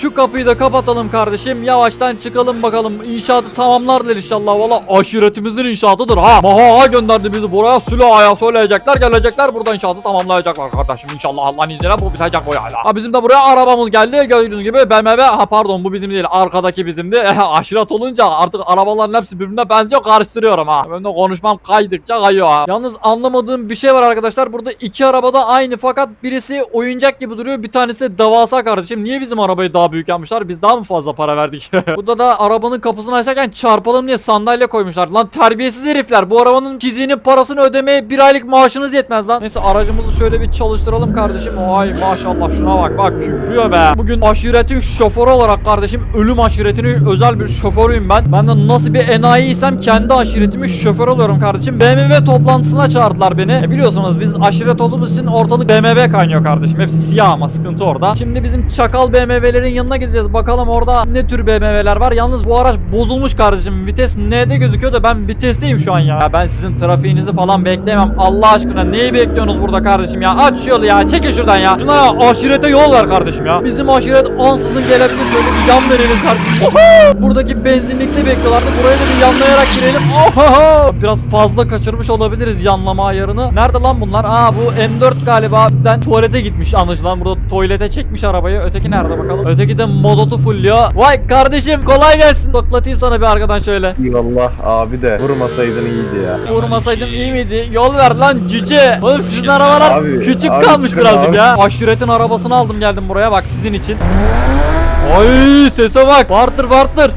Şu kapıyı da kapatalım kardeşim. Yavaştan çıkalım bakalım. İnşaatı tamamlarlar inşallah. Valla aşiretimizin inşaatıdır ha. Maha gönderdi bizi buraya. Sülah'a söyleyecekler. Gelecekler burada inşaatı tamamlayacaklar kardeşim. İnşallah Allah'ın izniyle bu bitecek bu yayla. Ha bizim de buraya arabamız geldi. Gördüğünüz gibi BMW. Ha pardon bu bizim değil. Arkadaki bizimdi. Aşiret olunca artık arabaların hepsi birbirine benziyor. Karıştırıyorum ha. Ben de konuşmam kaydıkça kayıyor ha. Yalnız anlamadığım bir şey var arkadaşlar. Burada iki arabada aynı fakat birisi oyuncak gibi duruyor. Bir tanesi de devasa kardeşim. Niye bizim arabayı daha büyük yapmışlar? Biz daha mı fazla para verdik? Burada da arabanın kapısını açarken çarpalım diye sandalye koymuşlar. Lan terbiyesiz herifler. Bu arabanın çiziğinin parasını ödemeye bir aylık maaşınız yetmez lan. Neyse aracımızı şöyle bir çalıştıralım kardeşim. Ay maşallah şuna bak bak kükrüyor be. Bugün aşiretin şoförü olarak kardeşim ölüm aşiretinin özel bir şoförüyüm ben. Ben de nasıl bir enayiysem kendi aşiretimin şoförü oluyorum kardeşim. BMW toplantısına çağırdılar beni. E biliyorsunuz biz aşiret olduğumuz için ortalık BMW kaynıyor kardeşim. Hepsi siyah ama sıkıntı orada. Şimdi bizim çakal BMW'lerin yanına gideceğiz. Bakalım orada ne tür BMW'ler var. Yalnız bu araç bozulmuş kardeşim. Vites N'de gözüküyor da ben vitesteyim şu an ya. ya ben sizin trafiğinizi falan bekleyemem. Allah aşkına neyi bekliyorsunuz burada kardeşim ya? Aç şu yolu ya. Çekil şuradan ya. Şuna aşirete yol ver kardeşim ya. Bizim aşiret ansızın gelebilir. Şöyle bir yan verelim kardeşim. Buradaki benzinlikte bekliyorlardı. Buraya da bir yanlayarak girelim. Biraz fazla kaçırmış olabiliriz yanlama ayarını. Nerede lan bunlar? Aa bu M4 galiba bizden tuvalete gitmiş anlaşılan. Burada tuvalete çekmiş arabayı. Öteki nerede bakalım? Öteki de mozotu fulluyor. Vay kardeşim kolay gelsin. Doklatayım sana bir arkadan şöyle. Eyvallah abi de vurmasaydın iyiydi ya. Vurmasaydım iyi miydi? Yol ver lan cüce. Oğlum sizin arabalar Abi, küçük abi, kalmış sen birazcık abi. ya. Aşiretin arabasını aldım geldim buraya bak sizin için. Ay sese bak. Vardır vardır.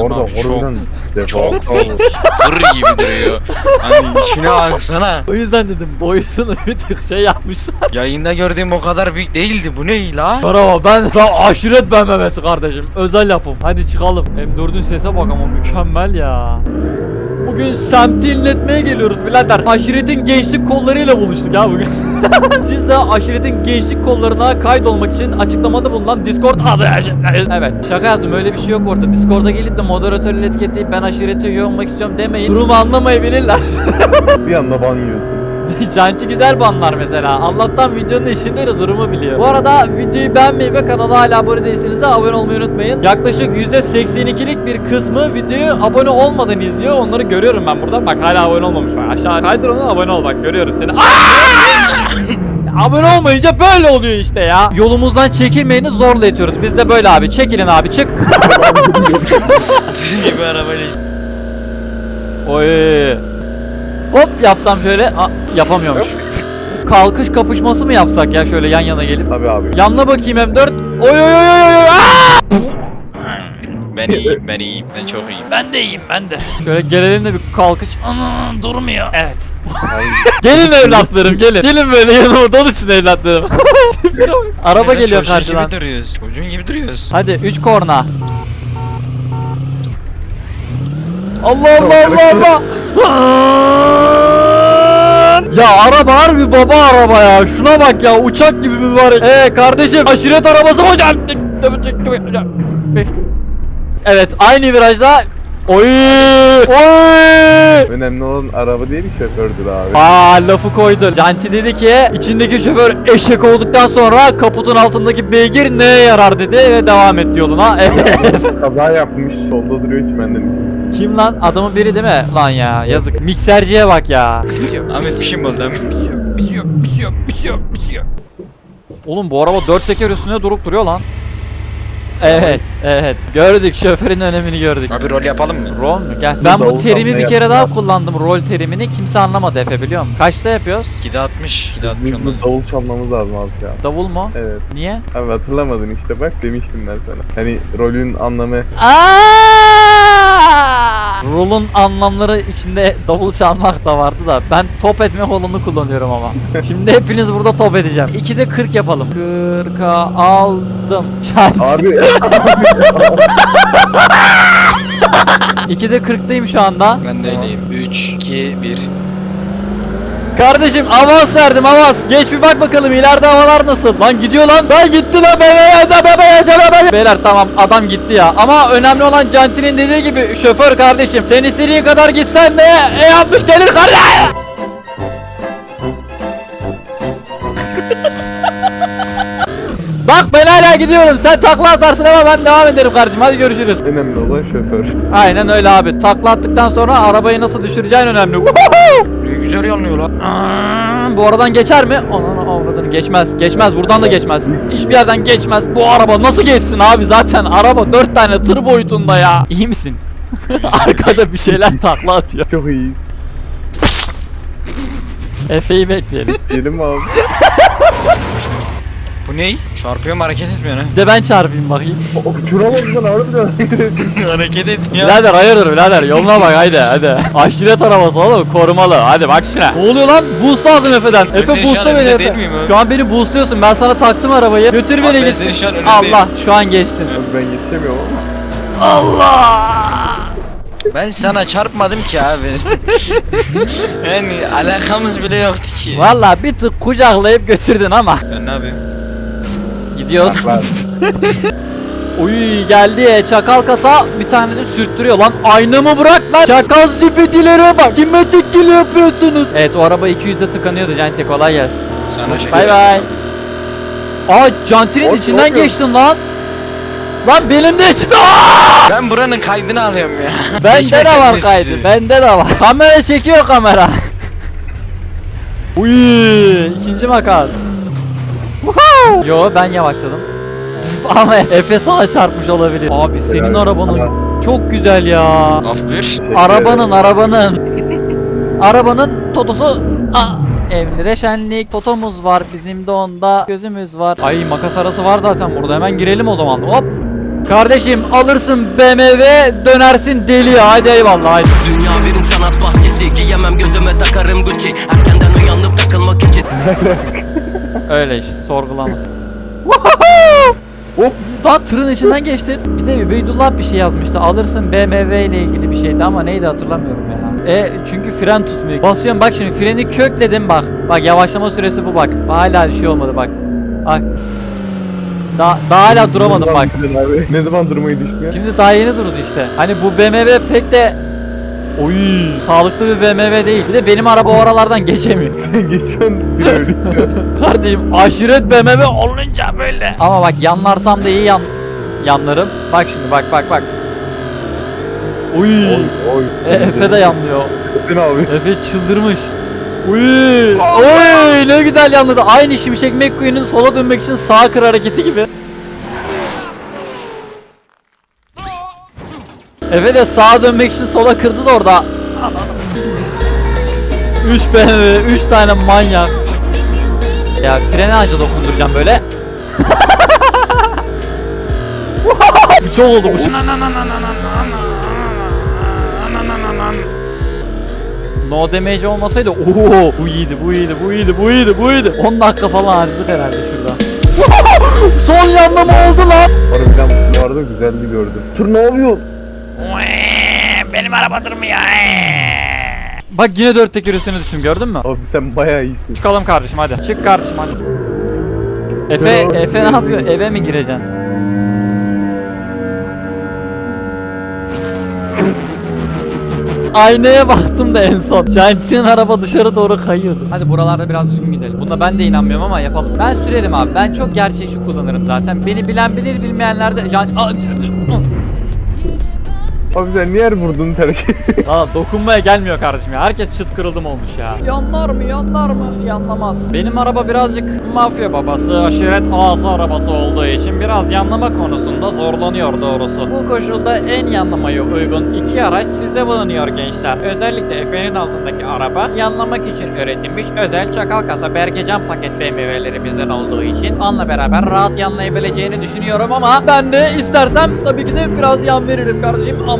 Orada Abi çok- harbiden defa çok oldu. Hır gibi duruyor. Hani içine baksana. O yüzden dedim boyutunu bir tık şey yapmışlar. Yayında gördüğüm o kadar büyük değildi. Bu ne la? Bravo ben ben aşiret BMW'si kardeşim. Özel yapım. Hadi çıkalım. M4'ün sese bak ama mükemmel ya. Bugün semti inletmeye geliyoruz birader. Aşiretin gençlik kollarıyla buluştuk ya bugün. Siz de aşiretin gençlik kollarına kaydolmak için açıklamada bulunan Discord adı. Evet şaka yaptım öyle bir şey yok orada. Discord'a gelip de moderatörle etiketleyip ben aşirete üye olmak istiyorum demeyin. Durumu anlamayabilirler. Bir anda ban yiyorsun. Canti güzel banlar mesela. Allah'tan videonun içinde de durumu biliyor. Bu arada videoyu beğenmeyi ve kanala hala abone değilseniz de abone olmayı unutmayın. Yaklaşık %82'lik bir kısmı videoyu abone olmadan izliyor. Onları görüyorum ben buradan. Bak hala abone olmamış var. Aşağı kaydır onu abone ol bak görüyorum seni. Abone olmayınca böyle oluyor işte ya. Yolumuzdan çekilmeyeni zorla itiyoruz. Biz de böyle abi. Çekilin abi çık. Gibi arabayla. Oy. Hop yapsam şöyle. Aa, yapamıyormuş. Kalkış kapışması mı yapsak ya şöyle yan yana gelip? Tabii abi. Yanına bakayım M4. Oy oy oy oy oy. Aa! Ben iyiyim, ben iyiyim, ben çok iyiyim. Ben de iyiyim ben de. Şöyle gelelim de bir kalkış. Anam durmuyor. Evet. gelin evlatlarım gelin. Gelin böyle yanıma doluşun evlatlarım. Araba Böyle geliyor çocuğun karşıdan. gibi duruyoruz, çocuğun gibi duruyoruz. Hadi 3 korna. Allah Allah Allah Allah. ya araba harbi baba araba ya. Şuna bak ya uçak gibi mübarek. Ee kardeşim aşiret arabası mı? Evet aynı virajda. Oy! Oy! Önemli olan araba değil şofördür abi. Aa lafı koydu. Janti dedi ki içindeki şoför eşek olduktan sonra kaputun altındaki beygir neye yarar dedi ve devam etti yoluna. Kaza yapmış. Solda duruyor çimenden. Kim lan? Adamın biri değil mi? Lan ya yazık. Mikserciye bak ya. Bir şey yok. Ahmet bir şey mi oldu Ahmet? Bir şey yok. Bir şey yok. Bir şey yok. Bir şey yok. Bir şey yok. Oğlum bu araba dört teker üstünde durup duruyor lan. Evet, evet. Gördük şoförün önemini gördük. Abi rol yapalım mı? Rol mu? Gel. Ben bu terimi bir kere daha kullandım rol terimini. Kimse anlamadı Efe biliyor musun? Kaçta yapıyoruz? 2'de 60, 2'de 60 olmaz. Hızlı davul çalmamız lazım abi ya. Davul mu? Evet. Niye? Abi hatırlamadın işte bak demiştim ben sana. Hani rolün anlamı Aa! Rolun anlamları içinde davul çalmak da vardı da ben top etme rolunu kullanıyorum ama. Şimdi hepiniz burada top edeceğim. 2'de 40 yapalım. 40'a aldım. Çanti. Abi 2'de 40'tayım şu anda. Ben de öyleyim. 3, 2, 1. Kardeşim avans verdim avans. Geç bir bak bakalım ileride havalar nasıl. Lan gidiyor lan. Lan gitti lan. Beyler tamam adam gitti ya. Ama önemli olan Canti'nin dediği gibi şoför kardeşim. Sen istediğin kadar gitsen de e yapmış gelir kardeş. Bak ben hala gidiyorum. Sen takla atarsın ama ben devam ederim kardeşim. Hadi görüşürüz. Önemli olan şoför. Aynen öyle abi. Takla attıktan sonra arabayı nasıl düşüreceğin önemli. Güzel yanıyor lan. Aa, Bu aradan geçer mi? Ananı avradını geçmez. Geçmez. Buradan da geçmez. Hiçbir yerden geçmez. Bu araba nasıl geçsin abi? Zaten araba 4 tane tır boyutunda ya. İyi misiniz? Arkada bir şeyler takla atıyor. Çok iyi. Efe'yi bekleyelim. Diyelim mi abi? Bu ne? Çarpıyor mu hareket etmiyor ne? Bir de ben çarpayım bakayım. O uçuramaz lan harbiden. hareket etmiyor. Birader hayırdır birader yoluna bak haydi hadi. Aşiret arabası oğlum korumalı hadi bak şuna. Ne oluyor lan? Boost aldım Efe'den. Efe boostla beni Efe. Şu an beni boostluyorsun ben sana taktım arabayı. Götür beni ben git. Allah şu an geçtin. Ben yetişemiyorum ama. Allah. Ben sana çarpmadım ki abi. yani alakamız bile yoktu ki. Valla bir tık kucaklayıp götürdün ama. Ben ne yapayım? Gidiyoruz. Uy geldi. Çakal kasa bir tane de sürttürüyor. Lan aynamı bırak lan. Çakal zibidilere bak. Kime tekil yapıyorsunuz. Evet o araba 200'de tıkanıyordu. Canti kolay gelsin. Sana şey. Bay bay. Aa Canti'nin içinden geçtin lan. Lan benim de içim Ben buranın kaydını alıyorum ya. Bende de var kaydı bende de var. Kamera çekiyor kamera. Uy ikinci makas! Yo ben yavaşladım. Ama Efe sana çarpmış olabilir. Abi senin arabanın çok güzel ya. Af bir. teşekkür Arabanın arabanın. Arabanın totosu. Aa, Evlere şenlik. Totomuz var bizim de onda. Gözümüz var. Ay makas arası var zaten burada. Hemen girelim o zaman. Hop. Kardeşim alırsın BMW dönersin deliye hadi eyvallah hadi Dünya bir sanat bahçesi. Giyemem gözüme takarım Gucci. Erkenden uyanıp takılmak için Öyle işte sorgulama Hop. Lan tırın içinden geçtin Bir de Übeydullah bir şey yazmıştı. Alırsın BMW ile ilgili bir şeydi ama neydi hatırlamıyorum ya. E çünkü fren tutmuyor. Basıyorum bak şimdi freni kökledim bak. Bak yavaşlama süresi bu bak. Hala bir şey olmadı bak. Bak. Daha, daha hala duramadım bak. Ne zaman durmayı düşünüyor? Şimdi daha yeni durdu işte. Hani bu BMW pek de Oy sağlıklı bir BMW değil. Bir de benim araba oralardan geçemiyor. Geçen bir ölüyor. Kardeşim aşiret BMW olunca böyle. Ama bak yanlarsam da iyi yan yanlarım. Bak şimdi bak bak bak. Uy. Oy oy. E, Efe de yanlıyor. Efe abi. Efe çıldırmış. Uy. Oy ne güzel yanladı. Aynı Şimşek McQueen'in sola dönmek için sağ kır hareketi gibi. Efe de sağa dönmek için sola kırdı da orada. 3 BMW, 3 tane manyak. Ya freni anca dokunduracağım böyle. bu çok oldu bu. No damage olmasaydı ooo bu iyiydi bu iyiydi bu iyiydi bu iyiydi bu iyiydi 10 dakika falan harcadık herhalde şurada Son yanlama oldu lan Harbiden bu arada güzelliği gördüm. Tur ne yapıyor? Benim arabadır mı ya Bak yine dört teker üstüne düştüm gördün mü Abi sen bayağı iyisin. Çıkalım kardeşim hadi çık kardeşim hadi Efe, Efe ne yapıyor eve mi gireceksin Aynaya baktım da en son. Şahin'in araba dışarı doğru kayıyordu. Hadi buralarda biraz düzgün gidelim. Bunda ben de inanmıyorum ama yapalım. Ben sürerim abi. Ben çok gerçekçi kullanırım zaten. Beni bilen bilir bilmeyenler de... Can... Abi sen niye her vurduğunu tercih Aa, dokunmaya gelmiyor kardeşim ya. Herkes çıt kırıldım olmuş ya. Yanlar mı yanlar mı? Yanlamaz. Benim araba birazcık mafya babası, aşiret ağası arabası olduğu için biraz yanlama konusunda zorlanıyor doğrusu. Bu koşulda en yanlamaya uygun iki araç sizde bulunuyor gençler. Özellikle Efe'nin altındaki araba yanlamak için üretilmiş özel çakal kasa Berkecan paket BMW'lerimizden olduğu için onunla beraber rahat yanlayabileceğini düşünüyorum ama ben de istersem tabii ki de biraz yan veririm kardeşim. Aman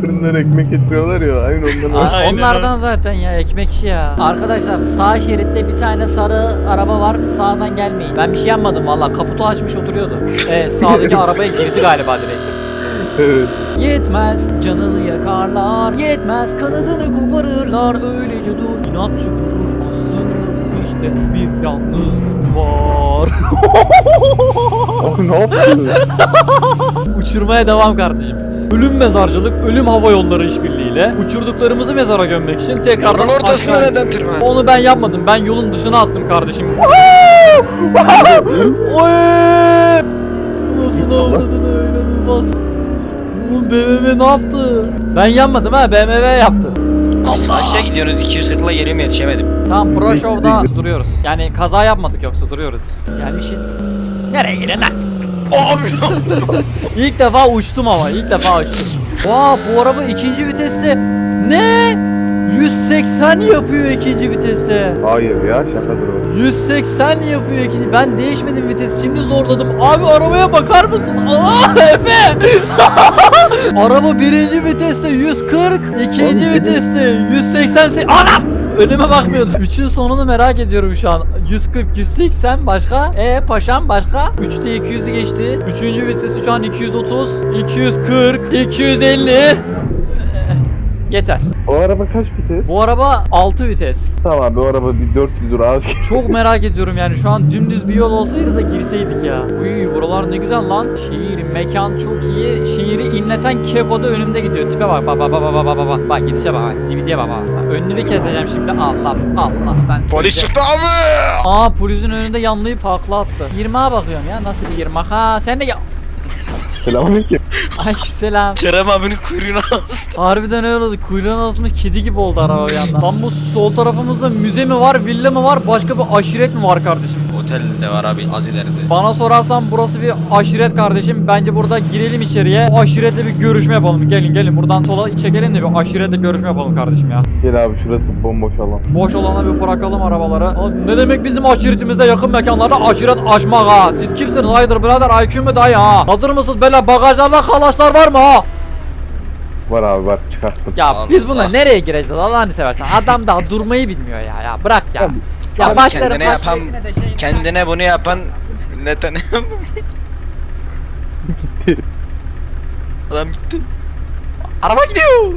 Fırından ekmek getiriyorlar ya. Aynen ondan. Aa, Aynen Onlardan zaten ya ekmekçi ya. Arkadaşlar sağ şeritte bir tane sarı araba var. Sağdan gelmeyin. Ben bir şey yapmadım valla. Kaputu açmış oturuyordu. Evet sağdaki arabaya girdi galiba direkt. Evet. Yetmez canını yakarlar Yetmez kanadını koparırlar Öylece dur inatçı durmazsın İşte bir yalnız var Oh ne yaptın? Uçurmaya devam kardeşim Ölüm mezarcılık, ölüm hava yolları işbirliğiyle uçurduklarımızı mezara gömmek için tekrardan Yolun ortasına aşağı- neden tırman? Onu ben yapmadım. Ben yolun dışına attım kardeşim. Oy! Nasıl avradını öyle bulmaz. Oğlum BMW ne yaptı? Ben yapmadım ha BMW yaptı. Biz aşağı gidiyoruz 240'la geliyorum yetişemedim. Tamam Pro Show'da duruyoruz. Yani kaza yapmadık yoksa duruyoruz biz. Gelmişin. Nereye gidiyorsun lan? İlk defa uçtum ama ilk defa uçtum. Vaa bu araba ikinci viteste. Ne? 180 yapıyor ikinci viteste. Hayır ya şakadır o. 180 yapıyor ikinci. Ben değişmedim vites. Şimdi zorladım. Abi arabaya bakar mısın? Allah Efe. Araba birinci viteste 140. ikinci Oğlum, viteste 180. Anam. Önüme bakmıyordum. Üçün sonunu merak ediyorum şu an. 140, 180 başka. E paşam başka. 3'te 200'ü geçti. Üçüncü vitesi şu an 230, 240, 250. Eh, Yeter. O araba kaç vites? Bu araba 6 vites. Tamam bu araba bir 400 lira az. Çok merak ediyorum yani şu an dümdüz bir yol olsaydı da girseydik ya. Uy buralar ne güzel lan. Şehir, mekan çok iyi. Şehri inleten keko da önümde gidiyor. Tipe bak bak bak bak bak bak bak bak. Bak gidişe bak bak. Zibidiye bak bak. bak. Önünü bir keseceğim şimdi. Allah Allah ben. Polis çıktı abi. Aa polisin önünde yanlayıp takla attı. 20'a bakıyorum ya nasıl bir 20 ha sen de ya. Selamünaleyküm. Ay selam. Kerem abinin kuyruğuna astı. Harbiden öyle oldu. Kuyruğuna asmış kedi gibi oldu araba bir yandan. Lan bu sol tarafımızda müze mi var, villa mı var, başka bir aşiret mi var kardeşim? Otel de var abi az ileride. Bana sorarsan burası bir aşiret kardeşim. Bence burada girelim içeriye. O aşiretle bir görüşme yapalım. Gelin gelin buradan sola çekelim de bir aşiretle görüşme yapalım kardeşim ya. Gel abi şurası bomboş alan. Boş olana bir bırakalım arabaları. Oğlum ne demek bizim aşiretimizde yakın mekanlarda aşiret aşmak ha? Siz kimsiniz? Hayırdır birader IQ mu dayı ha? Hazır mısınız böyle bagajlarda kalaşlar var mı ha? Var abi var çıkarttım. Ya Allah. biz bununla nereye gireceğiz Allah'ını seversen. Adam daha durmayı bilmiyor ya. Ya bırak ya. Ya Abi başlarım kendine yapan, aşiretine de şeyine- kendine bunu yapan millete ne. Adam gitti. Araba gidiyor.